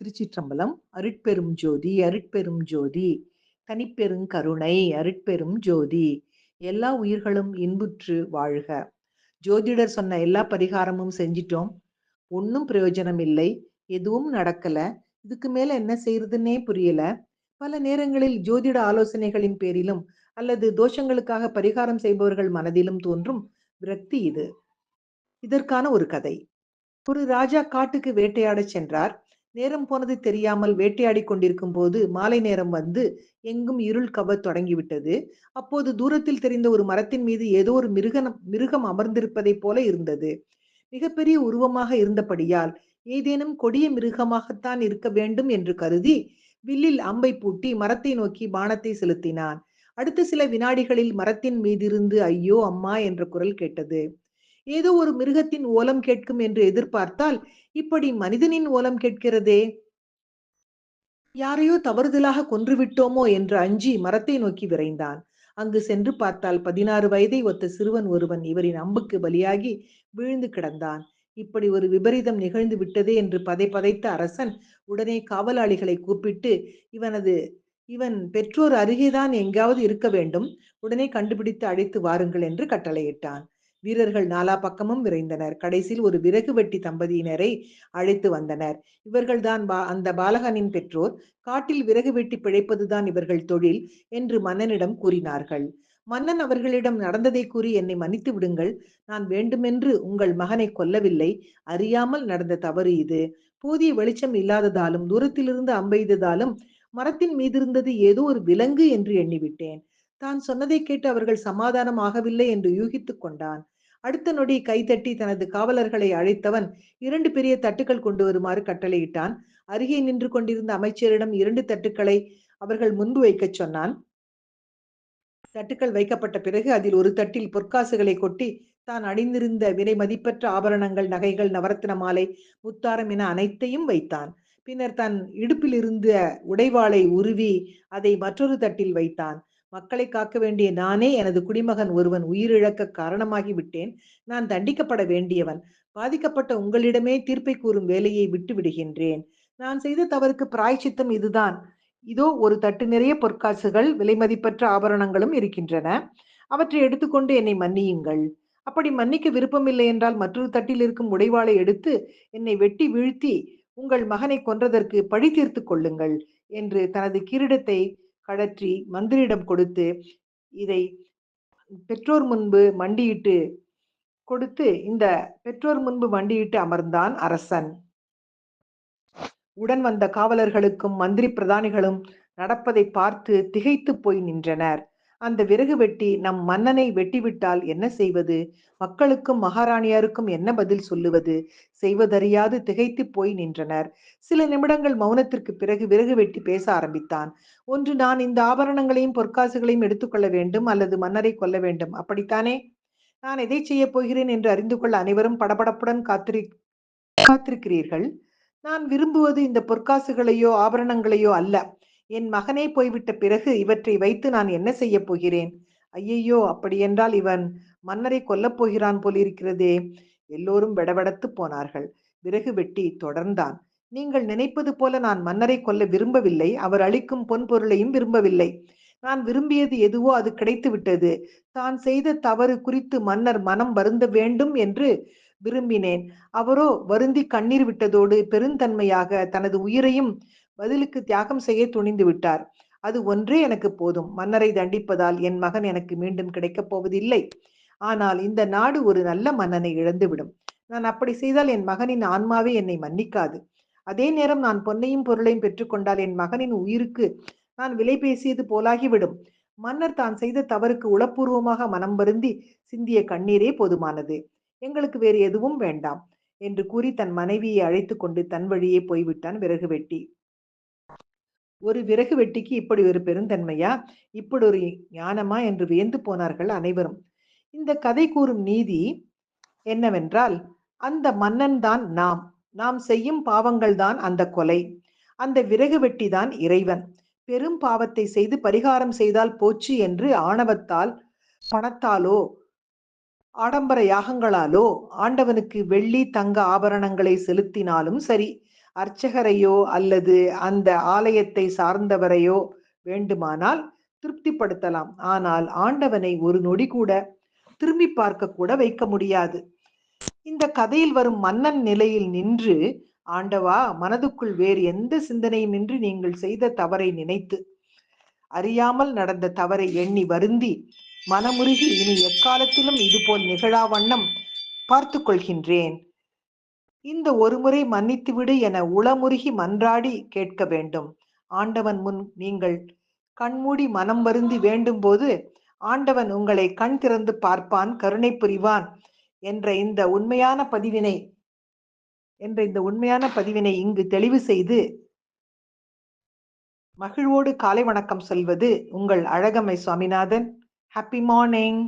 திருச்சிற்றம்பலம் அருட்பெரும் ஜோதி அருட்பெரும் ஜோதி தனிப்பெருங் கருணை அருட்பெரும் ஜோதி எல்லா உயிர்களும் இன்புற்று வாழ்க. ஜோதிடர் சொன்ன எல்லா பரிகாரமும் செஞ்சிட்டோம். ஒன்றும் பிரயோஜனம் இல்லை எதுவும் நடக்கல. இதுக்கு மேல என்ன செய்யறதுன்னே புரியல. பல நேரங்களில் ஜோதிட ஆலோசனைகளின் பேரிலும் அல்லது தோஷங்களுக்காக பரிகாரம் செய்பவர்கள் மனதிலும் தோன்றும் விரக்தி இது. இதற்கான ஒரு கதை. ஒரு ராஜா காட்டுக்கு வேட்டையாடச் சென்றார். நேரம் போனது தெரியாமல் வேட்டையாடி கொண்டிருக்கும் போது மாலை நேரம் வந்து எங்கும் இருள் கவ தொடங்கிவிட்டது. அப்போது தூரத்தில் தெரிந்த ஒரு மரத்தின் மீது ஏதோ ஒரு மிருகம் மிருகம் அமர்ந்திருப்பதைப் போல இருந்தது. மிகப்பெரிய உருவமாக இருந்தபடியால் ஏதேனும் கொடிய மிருகமாகத்தான் இருக்க வேண்டும் என்று கருதி வில்லில் அம்பை பூட்டி மரத்தை நோக்கி பானத்தை செலுத்தினான். அடுத்த சில வினாடிகளில் மரத்தின் மீதிருந்து ஐயோ அம்மா என்ற குரல் கேட்டது. ஏதோ ஒரு மிருகத்தின் ஓலம் கேட்கும் என்று எதிர்பார்த்தால் இப்படி மனிதனின் ஓலம் கேட்கிறதே? யாரையோ தவறுதலாக கொன்றுவிட்டோமோ என்று அஞ்சி மரத்தை நோக்கி விரைந்தான். அங்கு சென்று பார்த்தால் பதினாறு வயதை ஒத்த சிறுவன் ஒருவன் இவரின் அம்புக்கு பலியாகி வீழ்ந்து கிடந்தான். இப்படி ஒரு விபரீதம் நிகழ்ந்து விட்டதே என்று பதை பதைத்த அரசன் உடனே காவலாளிகளை கூப்பிட்டு இவனது இவன் பெற்றோர் அருகேதான் எங்காவது இருக்க வேண்டும். உடனே கண்டுபிடித்து அழைத்து வாருங்கள் என்று கட்டளையிட்டான். வீரர்கள் நாலா பக்கமும் விரைந்தனர். கடைசியில் ஒரு விறகு வெட்டி தம்பதியினரை அழைத்து வந்தனர். இவர்கள்தான் பா அந்த பாலகனின் பெற்றோர். காட்டில் விறகு வெட்டி பிழைப்பதுதான் இவர்கள் தொழில் என்று மன்னனிடம் கூறினார்கள். மன்னன் அவர்களிடம் நடந்ததை கூறி என்னை மன்னித்து விடுங்கள். நான் வேண்டுமென்று உங்கள் மகனை கொல்லவில்லை. அறியாமல் நடந்த தவறு இது. போதிய வெளிச்சம் இல்லாததாலும் தூரத்திலிருந்து அம்பெய்ததாலும் மரத்தின் மீதிருந்தது ஏதோ ஒரு விலங்கு என்று எண்ணிவிட்டேன். தான் சொன்னதை கேட்டு அவர்கள் சமாதானம் ஆகவில்லை என்று யூகித்துக் கொண்டான். அடுத்த நொடி கைதட்டி தனது காவலர்களை அழைத்தவன் இரண்டு பெரிய தட்டுக்கள் கொண்டு வருமாறு கட்டளையிட்டான். அருகே நின்று கொண்டிருந்த அமைச்சரிடம் இரண்டு தட்டுக்களை அவர்கள் முன்பு வைக்கச் சொன்னான். தட்டுக்கள் வைக்கப்பட்ட பிறகு அதில் ஒரு தட்டில் பொற்காசுகளை கொட்டி தான் அணிந்திருந்த விலை மதிப்பற்ற ஆபரணங்கள் நகைகள் நவரத்தின மாலை முத்தாரம் என அனைத்தையும் வைத்தான். பின்னர் தன் இடுப்பில் இருந்த உடைவாளை உருவி அதை மற்றொரு தட்டில் வைத்தான். மக்களை காக்க வேண்டிய நானே எனது குடிமகன் ஒருவன் உயிரிழக்க காரணமாகி விட்டேன். நான் தண்டிக்கப்பட வேண்டியவன். பாதிக்கப்பட்ட உங்களிடமே தீர்ப்பை கூறும் வேலையை விட்டு விடுகின்றேன். நான் செய்த தவறுக்கு பிராய்ச்சித்தம் இதுதான். இதோ ஒரு தட்டு நிறைய பொற்காசுகள் விலைமதிப்பற்ற ஆபரணங்களும் இருக்கின்றன. அவற்றை எடுத்துக்கொண்டு என்னை மன்னியுங்கள். அப்படி மன்னிக்க விருப்பமில்லை என்றால் மற்றொரு தட்டில் இருக்கும் உடைவாளை எடுத்து என்னை வெட்டி வீழ்த்தி உங்கள் மகனை கொன்றதற்கு பழி தீர்த்து கொள்ளுங்கள் என்று தனது கிரீடத்தை கழற்றி மந்திரியிடம் கொடுத்து இதை பெற்றோர் முன்பு மண்டியிட்டு கொடுத்து இந்த பெற்றோர் முன்பு மண்டியிட்டு அமர்ந்தான் அரசன். உடன் வந்த காவலர்களுக்கும் மந்திரி பிரதானிகளும் நடப்பதை பார்த்து திகைத்து போய் நின்றனர். அந்த விறகு வெட்டி நம் மன்னனை வெட்டிவிட்டால் என்ன செய்வது? மக்களுக்கும் மகாராணியாருக்கும் என்ன பதில் சொல்லுவது? செய்வதறியாது திகைத்து போய் நின்றனர். சில நிமிடங்கள் மௌனத்திற்கு பிறகு விறகு வெட்டி பேச ஆரம்பித்தான். ஒன்று நான் இந்த ஆபரணங்களையும் பொற்காசுகளையும் எடுத்துக்கொள்ள வேண்டும் அல்லது மன்னரை கொல்ல வேண்டும்? அப்படித்தானே? நான் எதை செய்ய போகிறேன் என்று அறிந்து கொள்ள அனைவரும் படபடப்புடன் காத்திரி காத்திருக்கிறீர்கள். நான் விரும்புவது இந்த பொற்காசுகளையோ ஆபரணங்களையோ அல்ல. என் மகனே போய்விட்ட பிறகு இவற்றை வைத்து நான் என்ன செய்ய போகிறேன்? ஐயையோ அப்படியென்றால் இவன் மன்னரை கொல்லப் போகிறான் போலிருக்கிறதே. எல்லோரும் விடவெடத்து போனார்கள். விறகு வெட்டி தொடர்ந்தான். நீங்கள் நினைப்பது போல நான் மன்னரை கொல்ல விரும்பவில்லை. அவர் அளிக்கும் பொன் பொருளையும் விரும்பவில்லை. நான் விரும்பியது எதுவோ அது கிடைத்து விட்டது தான் செய்த தவறு குறித்து மன்னர் மனம் வருந்த வேண்டும் என்று விரும்பினேன். அவரோ வருந்தி கண்ணீர் விட்டதோடு பெருந்தன்மையாக தனது உயிரையும் பதிலுக்கு தியாகம் செய்ய துணிந்து விட்டார். அது ஒன்றே எனக்கு போதும். மன்னரை தண்டிப்பதால் என் மகன் எனக்கு மீண்டும் கிடைக்கப் போவதில்லை. ஆனால் இந்த நாடு ஒரு நல்ல மன்னனை இழந்துவிடும். நான் அப்படி செய்தால் என் மகனின் ஆன்மாவே என்னை மன்னிக்காது. அதே நேரம் நான் பொன்னையும் பொருளையும் பெற்றுக்கொண்டால் என் மகனின் உயிருக்கு நான் விலை பேசியது போலாகிவிடும். மன்னர் தான் செய்த தவறுக்கு உளப்பூர்வமாக மனம் வருந்தி சிந்திய கண்ணீரே போதுமானது. எங்களுக்கு வேறு எதுவும் வேண்டாம். என்று கூறி தன் மனைவியை அழைத்து கொண்டு தன் வழியே போய்விட்டான் விறகு வெட்டி. ஒரு விறகு வெட்டிக்கு இப்படி ஒரு பெருந்தன்மையா? இப்படி ஒரு ஞானமா? என்று வியந்து போனார்கள் அனைவரும். இந்த கதை கூறும் நீதி என்னவென்றால் அந்த மன்னன் தான் நாம். நாம் செய்யும் பாவங்கள் தான் அந்த கொலை. அந்த விறகு வெட்டி தான் இறைவன். பெரும் பாவத்தை செய்து பரிகாரம் செய்தால் போச்சு என்று ஆணவத்தால் பணத்தாலோ ஆடம்பர யாகங்களாலோ ஆண்டவனுக்கு வெள்ளி தங்க ஆபரணங்களை செலுத்தினாலும் சரி அர்ச்சகரையோ அல்லது அந்த ஆலயத்தை சார்ந்தவரையோ வேண்டுமானால் திருப்திப்படுத்தலாம். ஆனால் ஆண்டவனை ஒரு நொடி கூட திரும்பி பார்க்க கூட வைக்க முடியாது. இந்த கதையில் வரும் மன்னன் நிலையில் நின்று ஆண்டவா மனதுக்குள் வேறு எந்த சிந்தனையும் இன்றி நீங்கள் செய்த தவறை நினைத்து அறியாமல் நடந்த தவறை எண்ணி வருந்தி மனமுருகி இனி எக்காலத்திலும் இதுபோல் நிகழா வண்ணம் பார்த்து கொள்கின்றேன். இந்த ஒருமுறை மன்னித்துவிடு என உளமுருகி மன்றாடி கேட்க வேண்டும். ஆண்டவன் முன் நீங்கள் கண்மூடி மனம் வருந்தி வேண்டும் போது ஆண்டவன் உங்களை கண் திறந்து பார்ப்பான் கருணை புரிவான் என்ற இந்த உண்மையான பதிவினை என்ற இந்த உண்மையான பதிவினை இங்கு தெளிவு செய்து மகிழ்வோடு காலை வணக்கம் சொல்வது உங்கள் அழகம்மை சுவாமிநாதன். Happy morning